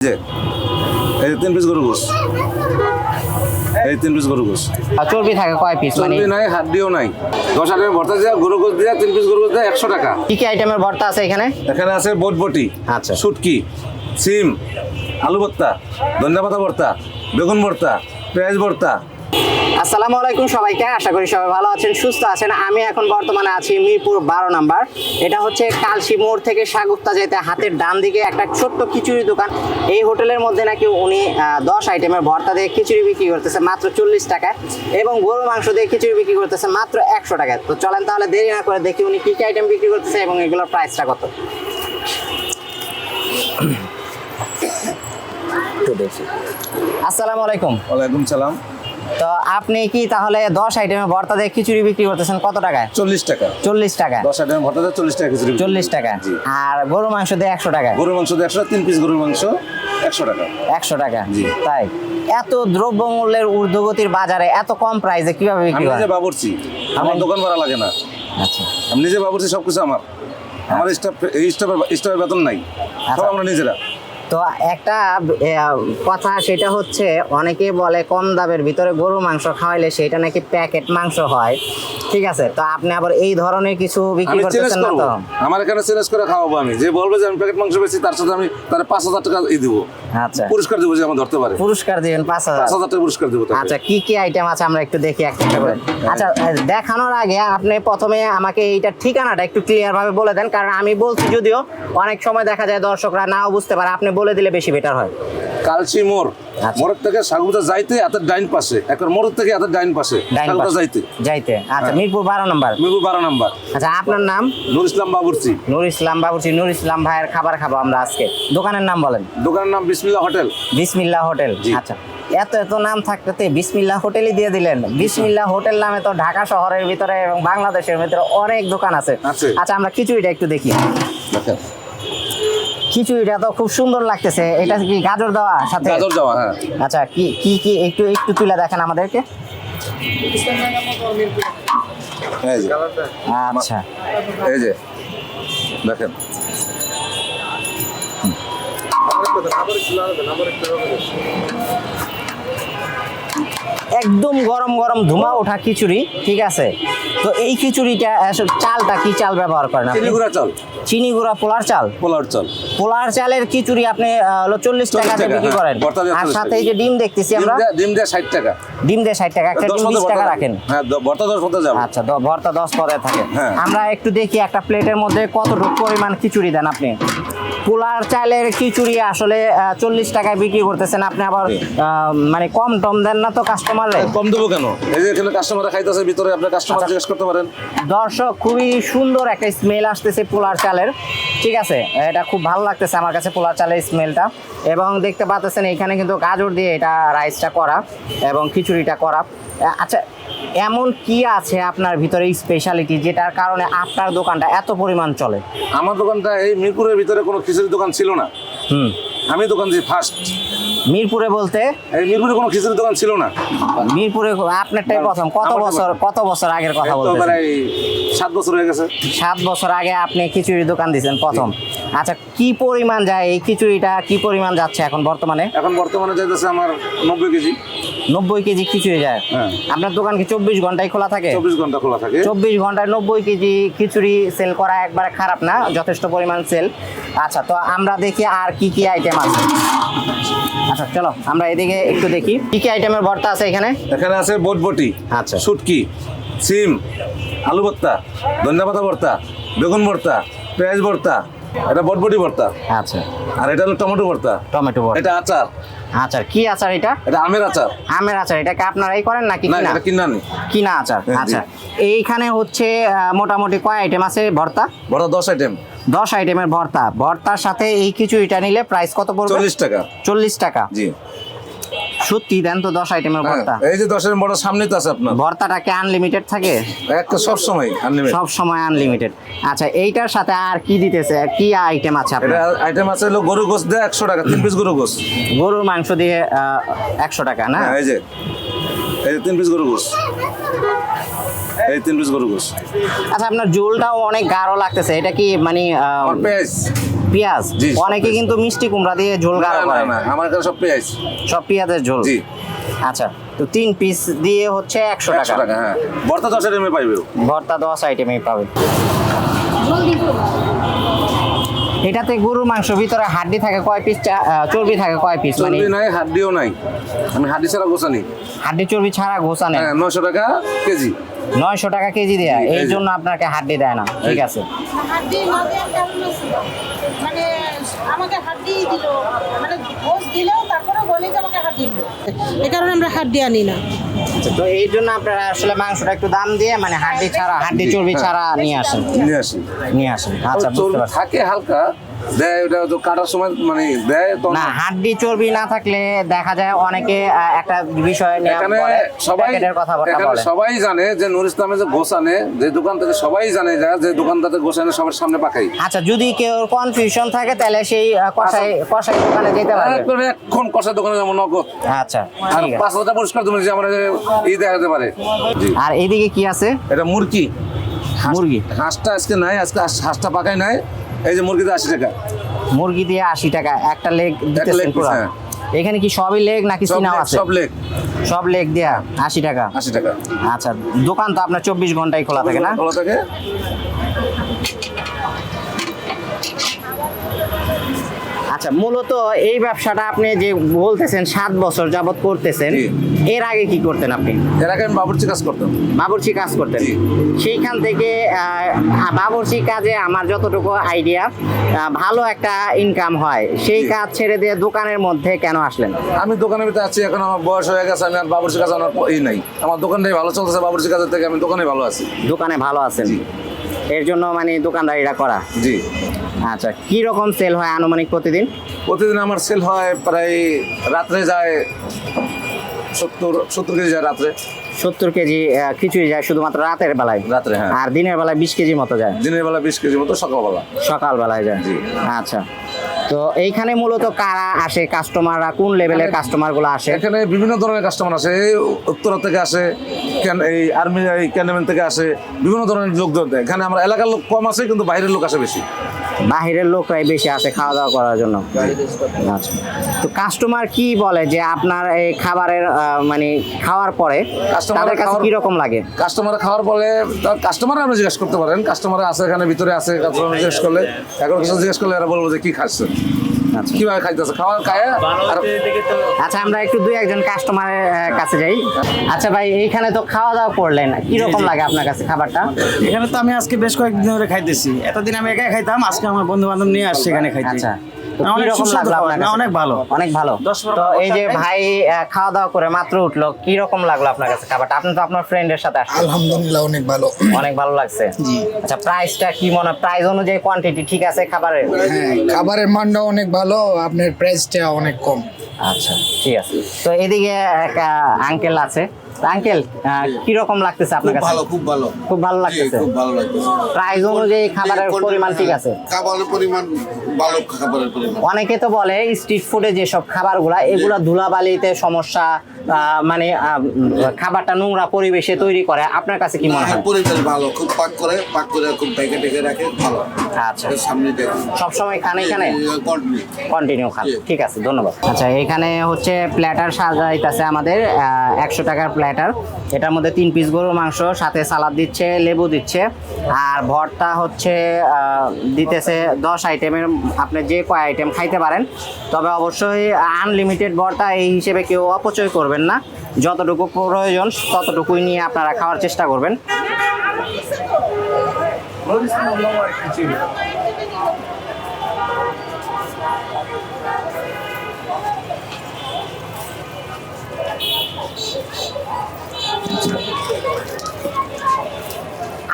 যে এই তিন পিস গরু গোস এই তিন পিস গরু গোস আর চর্বি থাকে কয় পিস মানে চর্বি নাই হাড্ডিও নাই। দশ হাজার ভর্তা দিয়ে গরু গোস দিয়ে তিন পিস গরু গোস দিয়ে একশো টাকা। কি কি আইটেমের ভর্তা আছে এখানে? এখানে আছে বটবটি আচ্ছা। শুটকি সিম আলু ভর্তা ধনিয়া পাতা ভর্তা বেগুন ভর্তা পেঁয়াজ ভর্তা আসসালামু আলাইকুম সবাইকে আশা করি সবাই ভালো আছেন সুস্থ আছেন। আমি এখন বর্তমানে আছি মিরপুর বারো নাম্বার। এটা হচ্ছে কালসি মোড় থেকে সাগুপ্তা যেতে হাতের ডান দিকে একটা ছোট্ট খিচুড়ি দোকান। এই হোটেলের মধ্যে নাকি উনি দশ আইটেমের ভর্তা দিয়ে খিচুড়ি বিক্রি করতেছে মাত্র চল্লিশ টাকায় এবং গরুর মাংস দিয়ে খিচুড়ি বিক্রি করতেছে মাত্র একশো টাকায়। তো চলেন তাহলে দেরি না করে দেখি উনি কি কি আইটেম বিক্রি করতেছে এবং এগুলোর প্রাইসটা কত। আসসালামু আলাইকুম। ওয়ালাইকুম সালাম। তো আপনি কি তাহলে দশ আইটেমের ভর্তা দিয়ে খিচুড়ি বিক্রি করতেছেন কত টাকায়? চল্লিশ টাকা। চল্লিশ টাকা দশ হাজার ভর্তা দিয়ে চল্লিশ টাকা খিচুড়ি চল্লিশ টাকা আর গরু মাংস দিয়ে একশো টাকা গরুর মাংস দিয়ে একশো তিন পিস গরুর মাংস একশো টাকা। একশো টাকা তাই এত দ্রব্যমূল্যের ঊর্ধ্বগতির বাজারে এত কম প্রাইসে কীভাবে বিক্রি হয়? নিজে আমার দোকান ভাড়া লাগে না। আচ্ছা। আমি নিজে বাবুরছি সব কিছু আমার আমার স্টাফ এই স্টাফের স্টাফের বেতন নাই। সব আচ্ছা। আমরা নিজেরা। তো একটা কথা সেটা হচ্ছে অনেকে বলে কম দামের ভিতরে গরু মাংস খাওয়াইলে সেটা নাকি প্যাকেট মাংস হয়। ঠিক আছে? তো আপনি আবার এই ধরনের কিছু বিক্রি করতেছেন না তো? আমার এখানে চ্যালেঞ্জ করে খাওয়াবো আমি। যে বলবে যে আমি প্যাকেট মাংস বেশি তার সাথে আমি তার পাঁচ হাজার টাকা ই দিব। আচ্ছা। পুরস্কার দেবো যে আমার ধরতে পারে। পুরস্কার দিবেন পাঁচ হাজার। পাঁচ হাজার টাকা পুরস্কার দেবো। আচ্ছা কি কি আইটেম আছে আমরা একটু দেখি একটা করে। আচ্ছা দেখানোর আগে আপনি প্রথমে আমাকে এইটার ঠিকানাটা একটু ক্লিয়ার ভাবে বলে দেন কারণ আমি বলছি যদিও অনেক সময় দেখা যায় দর্শকরা নাও বুঝতে পারে আপনি বলে দিলে বেশি বেটার হয়। কালচি মোড় আচ্ছা। মোড়ের থেকে সাগুতা যাইতে এত ডাইন পাশে। একবার মোড়ের থেকে এত ডাইন পাশে। পাশে। যাইতে। যাইতে। আচ্ছা হ্যাঁ। মিরপুর বারো নম্বর। মিরপুর বারো নাম্বার। আচ্ছা আপনার নাম? নুর ইসলাম বাবুরচি। নুর ইসলাম বাবুচি নুর ইসলাম ভাইয়ের খাবার খাব আমরা আজকে। দোকানের নাম বলেন। দোকানের নাম বিসমিল্লা হোটেল। বিসমিল্লা হোটেল। আচ্ছা এত এত নাম থাকতে বিসমিল্লা হোটেলই দিয়ে দিলেন। বিসমিল্লা হোটেল নামে তো ঢাকা শহরের ভিতরে এবং বাংলাদেশের ভিতরে অনেক দোকান আছে। আচ্ছা আমরা খিচুড়িটা একটু দেখি। দেখেন। খিচুড়িটা তো খুব সুন্দর লাগতেছে। এটা কি গাজর দেওয়া সাথে? গাজর দেওয়া হ্যাঁ। আচ্ছা কি কি কি একটু একটু তুলে দেখেন আমাদেরকে। আচ্ছা। এই যে। দেখেন। একদম গরম গরম ধুমা ওঠা খিচুড়ি ঠিক আছে? তো এই খিচুড়িটা চালটা কি চাল ব্যবহার করেন আপনি? চিনি গুঁড়া চাল। চিনি গুঁড়া পোলার চাল? পোলার চাল। পোলার চালের খিচুড়ি আপনি হলো চল্লিশ টাকাতে টাকা, বিক্রি হ্যাঁ। করেন। আর সাথে এই যে ডিম দেখতেছি আমরা। ডিম দেয় ষাট টাকা। ডিম দিয়ে ষাট টাকা একটা ডিম বিশ টাকা রাখেন। হ্যাঁ ভর্তা দশ পদে যাবে। আচ্ছা ভর্তা দশ পদে থাকে। হ্যাঁ। আমরা একটু দেখি একটা প্লেটের মধ্যে কতটুকু পরিমাণ খিচুড়ি দেন আপনি। পোলার চালের খিচুড়ি আসলে চল্লিশ টাকায় বিক্রি করতেছেন। আপনি আবার মানে কম টম দেন না তো কাস্টমার কম দেবো কেন? এই যে এখানে কাস্টমাররা খাইতেছে ভিতরে আপনার কাস্টমার আচ্ছা। জিজ্ঞেস করতে পারেন। দর্শক খুবই সুন্দর একটা স্মেল আসতেছে পোলার চালের। ঠিক আছে? এটা খুব ভালো লাগতেছে আমার কাছে পোলার চালের স্মেলটা এবং দেখতে পাচ্ছেন এখানে কিন্তু গাজর দিয়ে এটা রাইসটা করা এবং খিচুড়িটা করা। আচ্ছা এমন কি আছে আপনার ভিতরে স্পেশালিটি যেটার কারণে আপনার দোকানটা এত পরিমাণ চলে? আমার দোকানটা এই মিরপুরের ভিতরে কোনো খিচুড়ির দোকান ছিল না। হুম। আমি দোকান দিই ফার্স্ট মিরপুরে বলতে? মিরপুরে কোনো খিচুড়ির দোকান ছিল না। মিরপুরে আপনারটাই প্রথম। কত বছর কত বছর আগের কথা বলতে সাত বছর হয়ে গেছে। সাত বছর আগে আপনি খিচুড়ির দোকান দিয়েছেন প্রথম। আচ্ছা কি পরিমাণ যায় এই খিচুড়িটা? কি পরিমাণ যাচ্ছে এখন বর্তমানে? এখন বর্তমানে যাইতেছে আমার নব্বই কেজি। নব্বই কেজি খিচুড়ি যায়? হ্যাঁ। আপনার দোকান কি চব্বিশ ঘন্টায় খোলা থাকে? চব্বিশ ঘণ্টা খোলা থাকে। চব্বিশ ঘন্টায় নব্বই কেজি খিচুড়ি সেল করা একবারে খারাপ না যথেষ্ট পরিমাণ সেল। আচ্ছা তো আমরা দেখি আর কি কি আইটেম আছে। আচ্ছা চলো আমরা এদিকে একটু দেখি কি কি আইটেমের ভর্তা আছে এখানে এখানে আছে বটবটি আচ্ছা। শুটকি সিম আলু ভর্তা ধনিয়া পাতা ভর্তা বেগুন ভর্তা পেঁয়াজ ভর্তা এটা বটবটি ভর্তা। আচ্ছা। আর এটা হলো টমেটো ভর্তা। টমেটো ভর্তা। এটা আচার। আচার কি আচার এটা? এটা আমের আচার। আমের আচার এটা এটাকে আপনারাই করেন নাকি না এটা কিনা নেই। কিনা আচার হ্যাঁ, আচ্ছা। এইখানে হচ্ছে মোটামুটি কয় আইটেম আছে ভর্তা? ভর্তা দশ আইটেম দশ আইটেমের ভর্তা। ভর্তার সাথে এই কিছু এটা নিলে প্রাইস কত পড়বে? চল্লিশ টাকা। চল্লিশ টাকা। জি। সত্যি দেন তো দশ আইটেমের হ্যাঁ, ভর্তা। এই যে দশের বড় সামনে তো আছে আপনার। ভর্তাটা কি আনলিমিটেড থাকে? সব সময় আনলিমিটেড সব সময় আনলিমিটেড আচ্ছা এইটার সাথে আর কি দিতেছে? কি আইটেম আছে আপনার? আইটেম আছে হলো গরু গোস দেয় একশো টাকা তিন পিস গরু গোস গরুর মাংস দিয়ে একশো টাকা না? হ্যাঁ এই যে। এই যে তিন পিস গরু গোস এই তিন পিস গরু গোস আচ্ছা আপনার ঝোলটাও অনেক গাঢ় লাগতেছে। এটা কি মানে পেঁয়াজ। পেঁয়াজ? অনেকে কিন্তু মিষ্টি কুমড়া দিয়ে ঝোল গাঢ় করে। না আমার এখানে সব পেঁয়াজ। সব পেঁয়াজের ঝোল? জি। আচ্ছা তো তিন পিস দিয়ে হচ্ছে একশো টাকা। টাকা হ্যাঁ। ভর্তা দশ এমএ পাইবে ভর্তা দশ আইটেমে পাবে। এটাতে গরুর মাংস ভিতরে হাড্ডি থাকে কয় পিস চর্বি থাকে কয় পিস মানে নাই হাড্ডিও নাই। আমি হাড্ডি ছাড়া গোছানি হাড্ডি চর্বি ছাড়া ঘোষা নেই। হ্যাঁ নশো টাকা কেজি। নয়শো টাকা কেজি দেয়া। এই জন্য আপনাকে হাড্ডি দেয় না। ঠিক আছে। মানে আমাকে হাড্ডি দিল। মানে এ কারণে আমরা হাড্ডি আনি না। আচ্ছা, তো এই জন্য আপনারা আসলে মাংসটা একটু দাম দিয়ে মানে হাড্ডি ছাড়া হাড্ডি চর্বি। ছাড়া নিয়ে আসেন। নিয়ে আসি নিয়ে আসেন। আচ্ছা বুঝতে চর্বি পারছি। থাকে হালকা দেয় ওটা তো কাটার সময় মানে দেয় তো না হাড্ডি চর্বি না থাকলে দেখা যায় অনেকে একটা বিষয় নিয়ে এখানে সবাই প্যাকেটের এখানে সবাই জানে যে নুর ইসলামে যে গোসানে যে দোকান থেকে সবাই জানে যে দোকানটাতে গোসানে সবার সামনে পাকাই আচ্ছা যদি কেউ কনফিউশন থাকে তাহলে সেই কষাই কষাই দোকানে যেতে এখন কষা দোকানে যেমন নগদ। আচ্ছা আর পাঁচ হাজার পরিষ্কার তুমি যে আমরা ই দেখাতে পারে। আর এদিকে কি আছে? এটা মুরগি। মুরগি। হাঁসটা আজকে নাই আজকে হাঁসটা পাকাই নাই। এই যে মুরগিতে আশি টাকা। মুরগি দিয়ে আশি টাকা একটা লেগ দিতে দিতেছেন করা পুরো। হ্যাঁ। এখানে কি সবই লেগ নাকি সিনাও আছে? সব লেগ সব লেগ দেয়া আশি টাকা? আশি টাকা। আচ্ছা দোকান তো আপনার চব্বিশ ঘন্টাই খোলা থাকে না? খোলা থাকে। আচ্ছা মূলত এই ব্যবসাটা আপনি যে বলতেছেন সাত বছর যাবত করতেছেন এর আগে কি করতেন আপনি? এর আগে আমি বাবুর্চি কাজ করতাম। বাবুর্চি কাজ করতেন। সেইখান থেকে বাবুর্চি কাজে আমার যতটুকু আইডিয়া ভালো একটা ইনকাম হয় সেই কাজ ছেড়ে দিয়ে দোকানের মধ্যে কেন আসলেন? আমি দোকানের ভিতরে আছি এখন আমার বয়স হয়ে গেছে আমি আর বাবুর্চি কাজ আমার ই নাই। আমার দোকানটাই ভালো চলতেছে বাবুর্চি কাজের থেকে আমি দোকানে ভালো আছি। দোকানে ভালো আছেন। এর জন্য মানে দোকানদারিটা করা। জি। আচ্ছা কি রকম সেল হয় আনুমানিক প্রতিদিন? প্রতিদিন আমার সেল হয় প্রায় রাত্রে যায় সত্তর সত্তর কেজি যায় রাত্রে। সত্তর কেজি খিচুড়ি যায় শুধুমাত্র রাতের বেলায়? রাত্রে হ্যাঁ। আর দিনের বেলায় বিশ কেজি মতো যায়? দিনের বেলা বিশ কেজি মতো সকালবেলা। সকালবেলায় যায়? জি। আচ্ছা। তো এইখানে মূলত কারা আসে? কাস্টমাররা কোন লেভেলের কাস্টমারগুলো আসে? এখানে বিভিন্ন ধরনের কাস্টমার আসে। এই উত্তরা থেকে আসে এই আর্মি এই ক্যান্টনমেন্ট থেকে আসে বিভিন্ন ধরনের লোকজন এখানে আমরা এলাকার লোক কম আছে কিন্তু বাইরের লোক আসে বেশি। বাহিরের লোকরাই বেশি আসে খাওয়া দাওয়া করার জন্য। আচ্ছা। তো কাস্টমার কি বলে যে আপনার এই খাবারের মানে খাওয়ার পরে তাদের কাছে কি রকম লাগে? কাস্টমার খাওয়ার পরে কাস্টমার আপনি জিজ্ঞেস করতে পারেন। কাস্টমার আছে এখানে ভিতরে আছে কাস্টমার জিজ্ঞেস করলে এখন কিছু জিজ্ঞেস করলে এরা বলব যে কি খাচ্ছে আচ্ছা কীভাবে খাইতেছে? খাওয়া খায়? আর আচ্ছা আমরা একটু দুই একজন কাস্টমারের কাছে যাই। আচ্ছা ভাই এইখানে তো খাওয়া দাওয়া করলেন কি রকম লাগে আপনার কাছে খাবারটা? এখানে তো আমি আজকে বেশ কয়েকদিন ধরে খাইতেছি। এতদিন আমি একাই খাইতাম আজকে আমার বন্ধু বান্ধব নিয়ে আসছে এখানে খাইতে। আচ্ছা। অনেক ভালো। অনেক ভালো। তো এই যে ভাই খাওয়া দাওয়া করে মাত্র উঠল কি রকম লাগল আপনার কাছে খাবারটা? আপনি তো আপনার ফ্রেন্ডের সাথে আলহামদুলিল্লাহ অনেক ভালো। অনেক ভালো লাগছে? জি। আচ্ছা প্রাইসটা কি মনে প্রাইস অনুযায়ী কোয়ান্টিটি ঠিক আছে খাবারের? হ্যাঁ খাবারের মানটা অনেক ভালো আপনার প্রাইসটা অনেক কম। আচ্ছা ঠিক আছে। তো এদিকে এক আঙ্কেল আছে। আঙ্কেল কি রকম লাগতেছে আপনার কাছে? ভালো খুব ভালো। খুব ভালো লাগতেছে? খুব ভালো লাগতেছে। প্রাইস অনুযায়ী খাবারের পরিমাণ ঠিক আছে? খাবারের পরিমাণ ভালো খাবারের পরিমাণ। অনেকে তো বলে স্ট্রিট ফুডে যেসব খাবারগুলা এগুলা ধুলাবালিতে সমস্যা মানে খাবারটা নোংরা পরিবেশে তৈরি করে আপনার কাছে কি মনে হ্যাঁ, হয় পরিবেশ ভালো খুব পাক করে পাক করে খুব ঢেকে ঢেকে রাখে ভালো। আচ্ছা। সামনে দেখি সবসময় খান এখানে? কন্টিনিউ কন্টিনিউ খান। ঠিক আছে ধন্যবাদ। আচ্ছা এখানে হচ্ছে প্ল্যাটার সাজাইতেছে আমাদের একশো টাকার প্ল্যাটার। এটার মধ্যে তিন পিস গরুর মাংস সাথে সালাদ দিচ্ছে লেবু দিচ্ছে। আর ভর্তা হচ্ছে দিতেছে দশ আইটেমের আপনি যে কয় আইটেম খাইতে পারেন। তবে অবশ্যই আনলিমিটেড ভর্তা এই হিসেবে কেউ অপচয় করবেন না। যতটুকু প্রয়োজন ততটুকুই নিয়ে আপনারা খাওয়ার চেষ্টা করবেন।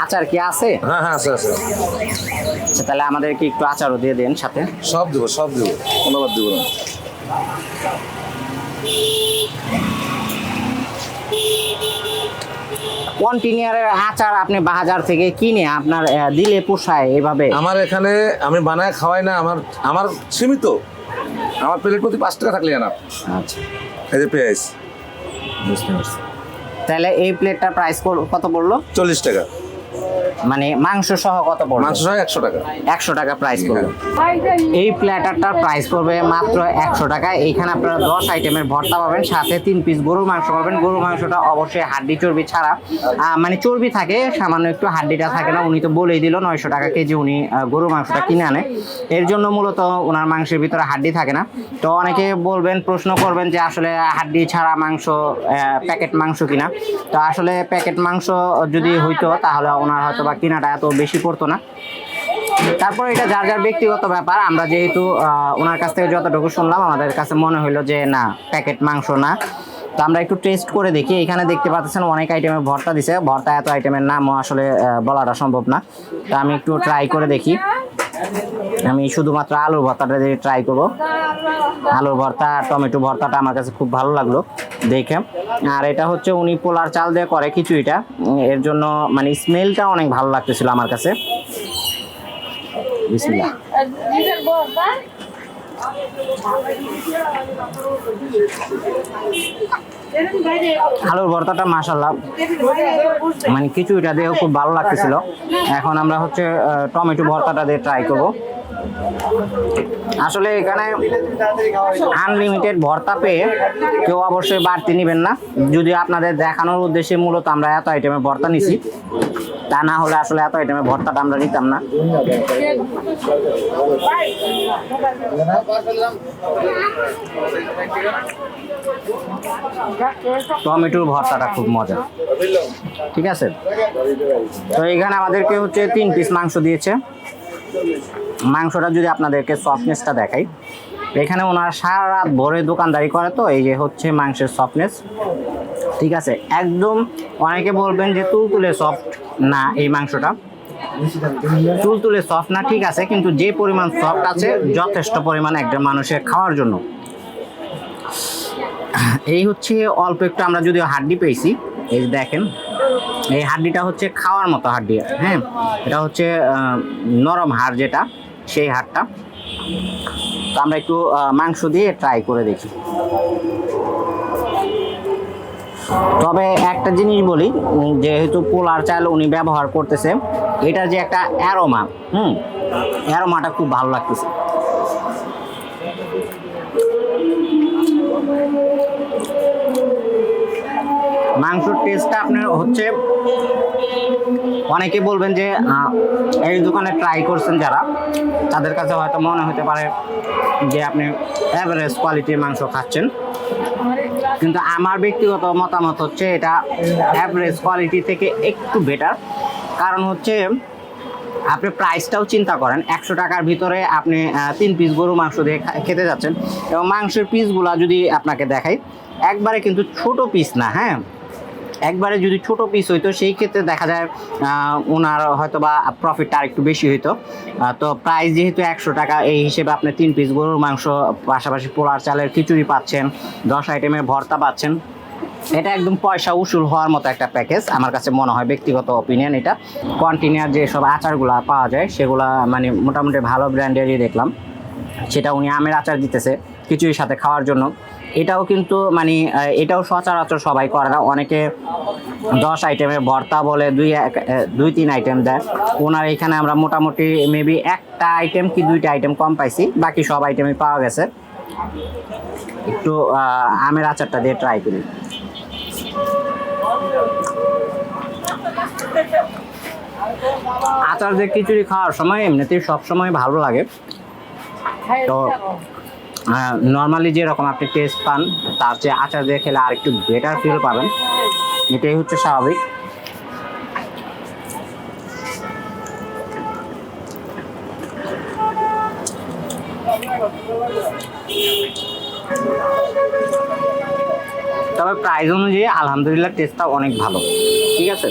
আচার কি আছে? হ্যাঁ হ্যাঁ আছে আছে। আচ্ছা তাহলে আমাদেরকে একটু আচারও দিয়ে দেন সাথে। সব দেবো সব দেবো। কোনোবার দেবো না কন্টিনিউয়ারের আচার আপনি বাজার থেকে কিনে আপনার দিলে পোষায় এভাবে? আমার এখানে আমি বানায় খাওয়াই না আমার আমার সীমিত। আমার প্লেট প্রতি পাঁচ টাকা থাকলে না আচ্ছা। এই যে পেঁয়াজ। বুঝতে পারছি তাহলে এই প্লেটটার প্রাইস কত পড়ল? চল্লিশ টাকা। মানে মাংস সহ কত পড়বে? মাংস সহ একশো টাকা। একশো টাকা প্রাইস পড়বে। এই প্ল্যাটারটার প্রাইস পড়বে মাত্র একশো টাকা। এইখানে আপনারা দশ আইটেমের ভর্তা পাবেন সাথে তিন পিস গরুর মাংস পাবেন। গরুর মাংসটা অবশ্যই হাড্ডি চর্বি ছাড়া। মানে চর্বি থাকে সামান্য একটু হাড্ডিটা থাকে না উনি তো বলেই দিল নয়শো টাকা কেজি উনি গরুর মাংসটা কিনে আনে। এর জন্য মূলত ওনার মাংসের ভিতরে হাড্ডি থাকে না। তো অনেকে বলবেন প্রশ্ন করবেন যে আসলে হাড্ডি ছাড়া মাংস প্যাকেট মাংস কিনা? তো আসলে প্যাকেট মাংস যদি হইতো তাহলে ওনার হয়তো বা কেনাটা এত বেশি পড়তো না। তারপর এটা যার যার ব্যক্তিগত ব্যাপার, আমরা যেহেতু ওনার কাছ থেকে যতটুকু শুনলাম, আমাদের কাছে মনে হইল যে, না, প্যাকেট মাংস না। তো আমরা একটু টেস্ট করে দেখি। এখানে দেখতে পাচ্ছেন, অনেক আইটেমের ভর্তা দিছে। ভর্তা এত আইটেমের নামও আসলে বলাটা সম্ভব না। তো আমি একটু ট্রাই করে দেখি। আমি শুধুমাত্র আলুর ভর্তাটা দিয়ে ট্রাই করব। আলুর ভর্তা, টমেটো ভর্তাটা আমার কাছে খুব ভালো লাগল দেখে। আর এটা হচ্ছে উনি পোলার চাল দিয়ে করে খিচুড়িটা। এর জন্য মানে স্মেলটা অনেক ভালো লাগতেছিল আমার কাছে। আলুর ভর্তাটা মাসাল্লাহ মানে খিচুড়িটা দিয়েও খুব ভালো লাগতেছিল। এখন আমরা হচ্ছে টমেটো ভর্তাটা দিয়ে ট্রাই করব। আসলে এখানে আনলিমিটেড ভর্তা পেয়ে কেউ অবশ্যই বাড়তি নেবেন না। যদি আপনাদের দেখানোর উদ্দেশ্যে মূলত আমরা এত আইটেমে ভর্তা নিছি, তা না হলে আসলে এত আইটেমের ভর্তাটা আমরা নিতাম না। টমেটোর ভর্তাটা খুব মজা। ঠিক আছে? তো এখানে আমাদেরকে হচ্ছে তিন পিস মাংস দিয়েছে। মাংসটা যদি আপনাদেরকে সফটনেসটা দেখাই, এখানে ওনারা সারা রাত ভরে দোকানদারি করে তো, এই যে হচ্ছে মাংসের সফটনেস ঠিক আছে? একদম অনেকে বলবেন যে তুলতুলে সফট না এই মাংসটা। তুলতুলে সফট না, ঠিক আছে, কিন্তু যে পরিমাণ সফট আছে, যথেষ্ট পরিমাণ একটা মানুষের খাওয়ার জন্য। এই হচ্ছে অল্প একটু আমরা যদি হাড্ডি পেয়েছি, এই দেখেন, এই হাড্ডিটা হচ্ছে খাওয়ার মতো হাড্ডি হ্যাঁ? এটা হচ্ছে নরম হাড় যেটা সেই হাড়টা তো আমরা একটু মাংস দিয়ে ট্রাই করে দেখি। তবে একটা জিনিস বলি যেহেতু পোলার চাল উনি ব্যবহার করতেছে, এটা যে একটা অ্যারোমা হুম অ্যারোমাটা খুব ভালো লাগতেছে। মাংসর টেস্টটা আপনার হচ্ছে অনেকে বলবেন যে এই দোকানে ট্রাই করছেন যারা, তাদের কাছে হয়তো মনে হতে পারে যে আপনি অ্যাভারেজ কোয়ালিটির মাংস খাচ্ছেন। কিন্তু আমার ব্যক্তিগত মতামত হচ্ছে এটা অ্যাভারেজ কোয়ালিটি থেকে একটু বেটার কারণ হচ্ছে, আপনি প্রাইসটাও চিন্তা করেন, একশো টাকার ভিতরে আপনি তিন পিস গরু মাংস দিয়ে খেতে যাচ্ছেন। এবং মাংসের পিসগুলা যদি আপনাকে দেখাই, একবারে কিন্তু ছোট পিস না হ্যাঁ? একবারে যদি ছোট পিস হইতো, সেই ক্ষেত্রে দেখা যায় ওনার হয়তো বা প্রফিটটা আর একটু বেশি হইতো। তো প্রাইস যেহেতু একশো টাকা, এই হিসেবে আপনি তিন পিস গরুর মাংস, পাশাপাশি পোলার চালের খিচুড়ি পাচ্ছেন, দশ আইটেমের ভর্তা পাচ্ছেন, এটা একদম পয়সা উসুল হওয়ার মতো একটা প্যাকেজ আমার কাছে মনে হয় ব্যক্তিগত অপিনিয়ন এটা। কন্টিনিউয়ার যে সব আচারগুলো পাওয়া যায়, সেগুলা মানে মোটামুটি ভালো ব্র্যান্ডেরই দেখলাম। সেটা উনি আমের আচার দিতেছে, খিচুড়ির সাথে খাওয়ার জন্য। এটাও কিন্তু মানে এটাও সচরাচর সবাই করে না। অনেকে দশ আইটেমের ভর্তা বলে, দুই এক- দুই, তিন আইটেম দেয়। ওনার এখানে আমরা মোটামুটি মেবি একটা আইটেম কি দুইটা আইটেম কম পাইছি, বাকি সব আইটেমই পাওয়া গেছে। একটু আমের আচারটা দিয়ে ট্রাই করি। আচার দিয়ে খিচুড়ি খাওয়ার সময় এমনিতেই সব সময় ভালো লাগে। তো নর্মালি যেরকম আপনি টেস্ট পান, তার চেয়ে আচার দিয়ে খেলে আর একটু বেটার ফিল পাবেন। এটাই হচ্ছে স্বাভাবিক। তবে প্রাইস অনুযায়ী আলহামদুলিল্লাহ টেস্টটা অনেক ভালো। ঠিক আছে?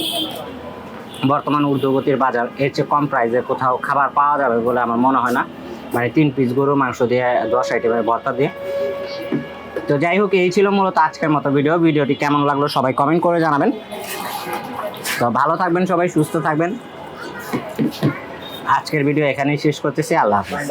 বর্তমান ঊর্ধ্বগতির বাজার, এর চেয়ে কম প্রাইসে কোথাও খাবার পাওয়া যাবে বলে আমার মনে হয় না। মানে তিন পিস গরুর মাংস দিয়ে, দশ আইটেমের ভর্তা দিয়ে। তো যাই হোক, এই ছিল মূলত আজকের মতো ভিডিও ভিডিওটি কেমন লাগল সবাই কমেন্ট করে জানাবেন। তো ভালো থাকবেন সবাই, সুস্থ থাকবেন। আজকের ভিডিও এখানেই শেষ করতেছি। আল্লাহ হাফিজ।